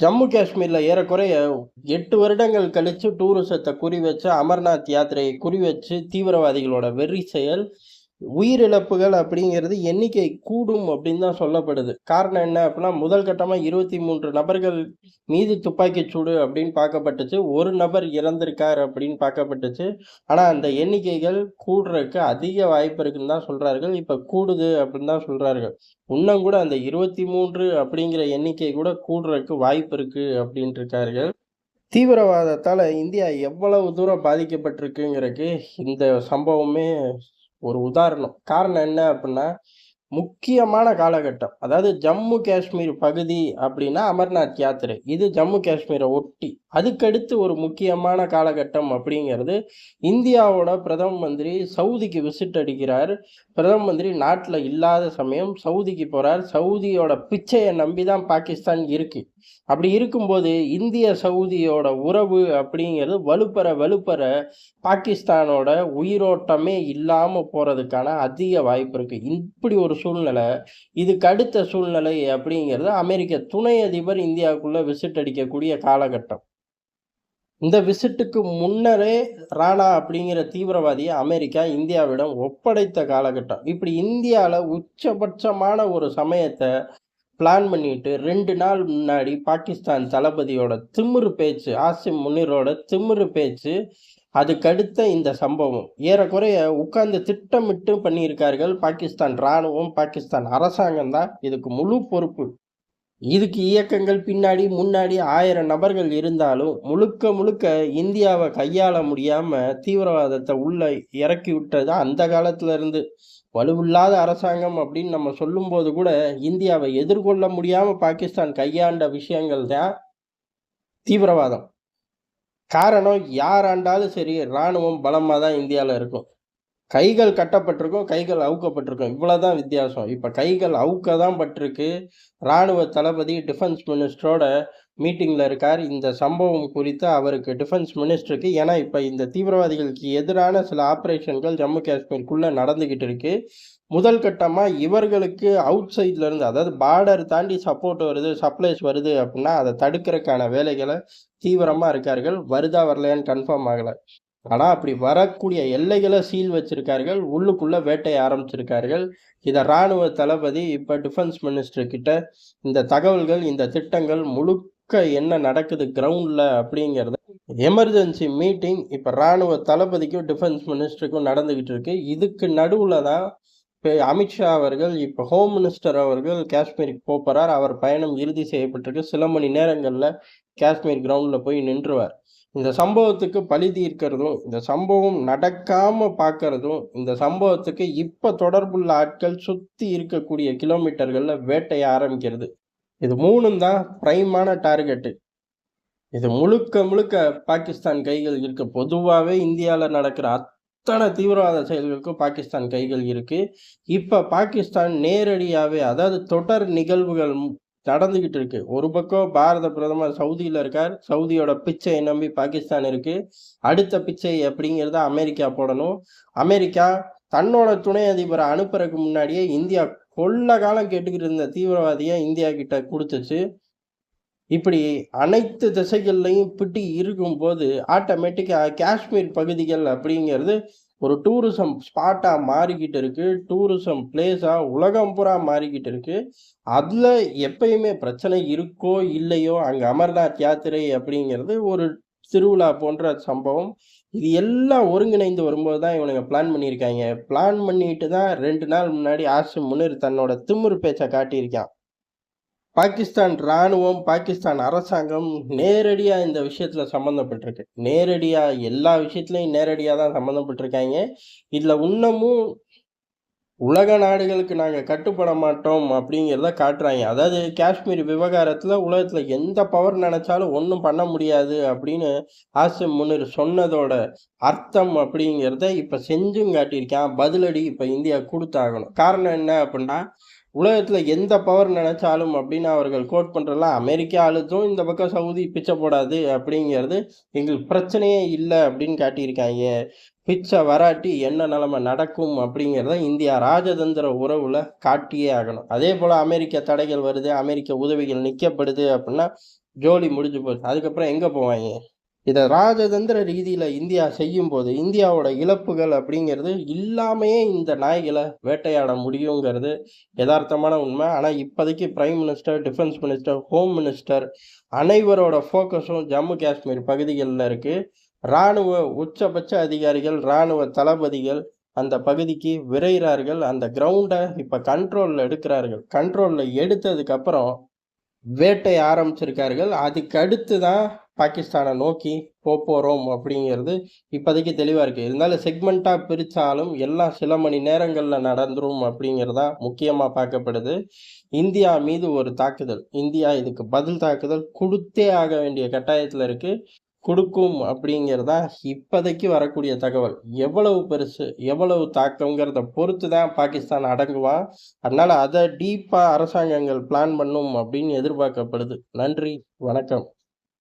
ஜம்மு காஷ்மீர்ல ஏறக்குறைய எட்டு வருடங்கள் கழிச்சு டூரிசத்தை குறி வச்சு அமர்நாத் யாத்திரையை குறி வச்சு தீவிரவாதிகளோட வெறி செயல். உயிரிழப்புகள் அப்படிங்கிறது எண்ணிக்கை கூடும் அப்படின்னு தான் சொல்லப்படுது. காரணம் என்ன அப்படின்னா முதல் கட்டமாக இருபத்தி மூன்று நபர்கள் மீது துப்பாக்கி சூடு அப்படின்னு பார்க்கப்பட்டுச்சு. ஒரு நபர் இறந்திருக்கார் அப்படின்னு பார்க்கப்பட்டுச்சு. ஆனால் அந்த எண்ணிக்கைகள் கூடுறதுக்கு அதிக வாய்ப்பு இருக்குன்னு தான் சொல்கிறார்கள் இப்போ கூடுது அப்படின்னு தான் சொல்கிறார்கள் இன்னும் கூட அந்த இருபத்தி மூன்று அப்படிங்கிற எண்ணிக்கை கூட கூடுறதுக்கு வாய்ப்பு இருக்குது அப்படின்ட்டு இருக்கார்கள். தீவிரவாதத்தால் இந்தியா எவ்வளவு தூரம் பாதிக்கப்பட்டிருக்குங்கிறதுக்கு இந்த சம்பவமே ஒரு உதாரணம். காரணம் என்ன அப்படின்னா முக்கியமான காலகட்டம். அதாவது ஜம்மு காஷ்மீர் பகுதி அப்படின்னா அமர்நாத் யாத்திரை. இது ஜம்மு காஷ்மீரை ஒட்டி. அதுக்கடுத்து ஒரு முக்கியமான காலகட்டம் அப்படிங்கிறது இந்தியாவோட பிரதம மந்திரி சவுதிக்கு விசிட் அடிக்கிறார். பிரதம மந்திரி நாட்டில் இல்லாத சமயம் சவுதிக்கு போகிறார் சவுதியோட பிச்சையை நம்பி தான் பாகிஸ்தான் இருக்குது அப்படி இருக்கும்போது இந்திய சவுதியோட உறவு அப்படிங்கிறது வலுப்பெற வலுப்பெற பாகிஸ்தானோட உயிரோட்டமே இல்லாமல் போகிறதுக்கான அதிக வாய்ப்பு இருக்கு. இப்படி ஒரு சூழ்நிலை இதுக்கு அடுத்த சூழ்நிலை அப்படிங்கிறது அமெரிக்க துணை அதிபர் இந்தியாவுக்குள்ளே விசிட் அடிக்கக்கூடிய காலகட்டம். இந்த விசிட்டுக்கு முன்னரே ராணா அப்படிங்கிற தீவிரவாதியை அமெரிக்கா இந்தியாவிடம் ஒப்படைத்த காலகட்டம். இப்படி இந்தியாவில் உச்சபட்சமான ஒரு சமயத்தை பிளான் பண்ணிட்டு ரெண்டு நாள் முன்னாடி பாகிஸ்தான் தளபதியோட திமிரு பேச்சு ஆசிம் முனிரோட திமிரு பேச்சு அதுக்கடுத்த இந்த சம்பவம். ஏறக்குறைய உட்கார்ந்து திட்டமிட்டு பண்ணியிருக்கார்கள் பாகிஸ்தான் இராணுவம் பாகிஸ்தான் அரசாங்கம் தான். இதுக்கு முழு பொறுப்பு. இதுக்கு இயக்கங்கள் பின்னாடி முன்னாடி ஆயிரம் நபர்கள் இருந்தாலும் முழுக்க முழுக்க இந்தியாவை கையாள முடியாமல் தீவிரவாதத்தை உள்ள இறக்கி விட்டது அந்த காலத்திலேருந்து வலுவில்லாத அரசாங்கம் அப்படின்னு நம்ம சொல்லும்போது கூட இந்தியாவை எதிர்கொள்ள முடியாமல் பாகிஸ்தான் கையாண்ட விஷயங்கள் தான் தீவிரவாதம். காரணம் யாராண்டாலும் சரி இராணுவம் பலமாக தான் இந்தியாவில் இருக்கும். கைகள் கட்டப்பட்டிருக்கும் கைகள் அவுக்கப்பட்டிருக்கும் இவ்வளோதான் வித்தியாசம். இப்போ கைகள் அவுக்க தான் பட்டிருக்கு. இராணுவ தளபதி டிஃபென்ஸ் மினிஸ்டரோட மீட்டிங்கில் இருக்கார். இந்த சம்பவம் குறித்து அவருக்கு டிஃபென்ஸ் மினிஸ்டருக்கு ஏன்னா இப்போ இந்த தீவிரவாதிகளுக்கு எதிரான சில ஆப்ரேஷன்கள் ஜம்மு காஷ்மீருக்குள்ளே நடந்துக்கிட்டு இருக்கு. முதல் கட்டமாக இவர்களுக்கு அவுட் சைட்ல இருந்து அதாவது பார்டர் தாண்டி சப்போர்ட் வருது சப்ளைஸ் வருது அப்படின்னா அதை தடுக்கிறதுக்கான வேலைகளை தீவிரமாக இருக்கார்கள். வருதா வரலையான்னு கன்ஃபார்ம் ஆகலை. ஆனால் அப்படி வரக்கூடிய எல்லைகளை சீல் வச்சிருக்கார்கள் உள்ளுக்குள்ள வேட்டையை ஆரம்பிச்சிருக்கார்கள். இதை இராணுவ தளபதி இப்போ டிஃபென்ஸ் மினிஸ்டர் கிட்ட இந்த தகவல்கள் இந்த திட்டங்கள் முழுக்க என்ன நடக்குது கிரவுண்டில் அப்படிங்கிறத எமர்ஜென்சி மீட்டிங் இப்போ இராணுவ தளபதிக்கும் டிஃபென்ஸ் மினிஸ்டருக்கும் நடந்துக்கிட்டு இருக்கு. இதுக்கு நடுவில் தான் இப்போ அமித்ஷா அவர்கள் இப்போ ஹோம் மினிஸ்டர் அவர்கள் காஷ்மீருக்கு போகிறார் அவர் பயணம் இறுதி செய்யப்பட்டிருக்கு. சில மணி நேரங்களில் காஷ்மீர் கிரவுண்டில் போய் நின்றுவார். இந்த சம்பவத்துக்கு பழி தீர்க்கிறதும் இந்த சம்பவம் நடக்காம பார்க்கறதும் இந்த சம்பவத்துக்கு இப்ப தொடர்புள்ள ஆட்கள் சுத்தி இருக்கக்கூடிய கிலோமீட்டர்கள்ல வேட்டைய ஆரம்பிக்கிறது. இது மூணும் தான் பிரைமான டார்கெட்டு. இது முழுக்க முழுக்க பாகிஸ்தான் கைகள் இருக்கு. பொதுவாகவே இந்தியாவில் நடக்கிற அத்தனை தீவிரவாத செயல்களுக்கும் பாகிஸ்தான் கைகள் இருக்கு. இப்போ பாகிஸ்தான் நேரடியாகவே அதாவது தொடர் நிகழ்வுகள் நடந்துகிட்டு இருக்கு. ஒரு பக்கம் பாரத பிரதமர் சவுதியில் இருக்கார். சவுதியோட பிச்சையை நம்பி பாகிஸ்தான் இருக்கு. அடுத்த பிச்சை அப்படிங்கிறத அமெரிக்கா போடணும். அமெரிக்கா தன்னோட துணை அதிபரை அனுப்புறதுக்கு முன்னாடியே இந்தியா கொள்ள காலம் கேட்டுக்கிட்டு இருந்த தீவிரவாதியை இந்தியா கிட்ட கொடுத்துச்சு. இப்படி அனைத்து திசைகள்லையும் பிட்டி இருக்கும்போது ஆட்டோமேட்டிக்காக காஷ்மீர் பகுதிகள் அப்படிங்கிறது ஒரு டூரிசம் ஸ்பாட்டாக மாறிக்கிட்டு இருக்கு. டூரிசம் பிளேஸாக உலகம் பூரா மாறிக்கிட்டு இருக்குது அதில் எப்பயுமே பிரச்சனை இருக்கோ இல்லையோ அங்கே அமர்நாத் யாத்திரை அப்படிங்கிறது ஒரு திருவிழா போன்ற சம்பவம். இது எல்லாம் ஒருங்கிணைந்து வரும்போது தான் இவனுங்க பிளான் பண்ணியிருக்காங்க. பிளான் பண்ணிட்டு தான் ரெண்டு நாள் முன்னாடி ஆசிம் முனிர் தன்னோட திமிரு பேச்சை காட்டியிருக்கான். பாகிஸ்தான் இராணுவம் பாகிஸ்தான் அரசாங்கம் நேரடியாக இந்த விஷயத்தில் சம்மந்தப்பட்டிருக்கு நேரடியாக எல்லா விஷயத்துலையும் நேரடியாக தான் சம்மந்தப்பட்டிருக்காங்க இதில் இன்னமும் உலக நாடுகளுக்கு நாங்கள் கட்டுப்பட மாட்டோம் அப்படிங்கிறத காட்டுறாங்க. அதாவது காஷ்மீர் விவகாரத்தில் உலகத்தில் எந்த பவர் நினச்சாலும் ஒன்றும் பண்ண முடியாது அப்படின்னு ஆசிம் முன்னர் சொன்னதோட அர்த்தம் அப்படிங்கிறத இப்போ செஞ்சும் காட்டியிருக்கான். பதிலடி இப்போ இந்தியா கொடுத்தாகணும். காரணம் என்ன அப்படின்னா உலகத்தில் எந்த பவர் நினைச்சாலும் அப்படின்னு அவர்கள் கோட் பண்றலாம் அமெரிக்கா அழுத்தும் இந்த பக்கம் சவுதி பிச்சை போடாது அப்படிங்கிறது எங்களுக்கு பிரச்சனையே இல்லை அப்படின்னு காட்டியிருக்காங்க. பிச்சை வராட்டி என்ன நிலமை நடக்கும் அப்படிங்கிறத இந்தியா ராஜதந்திர உறவுல காட்டியே ஆகணும். அதே போல் அமெரிக்க தடைகள் வருது அமெரிக்க உதவிகள் நிற்கப்படுது அப்படின்னா ஜோலி முடிஞ்சு போச்சு. அதுக்கப்புறம் எங்கே போவாங்க? இதை ராஜதந்திர ரீதியில் இந்தியா செய்யும் போது இந்தியாவோட இழப்புகள் அப்படிங்கிறது இல்லாமையே இந்த நாய்களை வேட்டையாட முடியுங்கிறது யதார்த்தமான உண்மை. ஆனால் இப்போதைக்கு prime minister defence minister home minister அனைவரோட ஃபோக்கஸும் ஜம்மு காஷ்மீர் பகுதிகளில் இருக்குது இராணுவ உச்சபட்ச அதிகாரிகள் இராணுவ தளபதிகள் அந்த பகுதிக்கு விரைகிறார்கள். அந்த கிரவுண்டை இப்போ கண்ட்ரோலில் எடுக்கிறார்கள். கண்ட்ரோலில் எடுத்ததுக்கப்புறம் வேட்டை ஆரம்பிச்சிருக்கார்கள். அதுக்கு அடுத்து தான் பாகிஸ்தானை நோக்கி போகிறோம் அப்படிங்கிறது இப்போதைக்கு தெளிவாக இருக்குது இருந்தாலும் செக்மெண்ட்டாக பிரித்தாலும் எல்லாம் சில மணி நேரங்களில் நடந்துரும் அப்படிங்கிறதா முக்கியமாக பார்க்கப்படுது. இந்தியா மீது ஒரு தாக்குதல். இந்தியா இதுக்கு பதில் தாக்குதல் கொடுத்தே ஆக வேண்டிய கட்டாயத்தில் இருக்குது கொடுக்கும் அப்படிங்கிறதா இப்போதைக்கு வரக்கூடிய தகவல். எவ்வளவு பெருசு எவ்வளவு தாக்கங்கிறத பொறுத்து தான் பாகிஸ்தான் அடங்குவான் அதனால் அதை டீப்பாக அரசாங்கங்கள் பிளான் பண்ணும் அப்படின்னு எதிர்பார்க்கப்படுது. நன்றி வணக்கம்.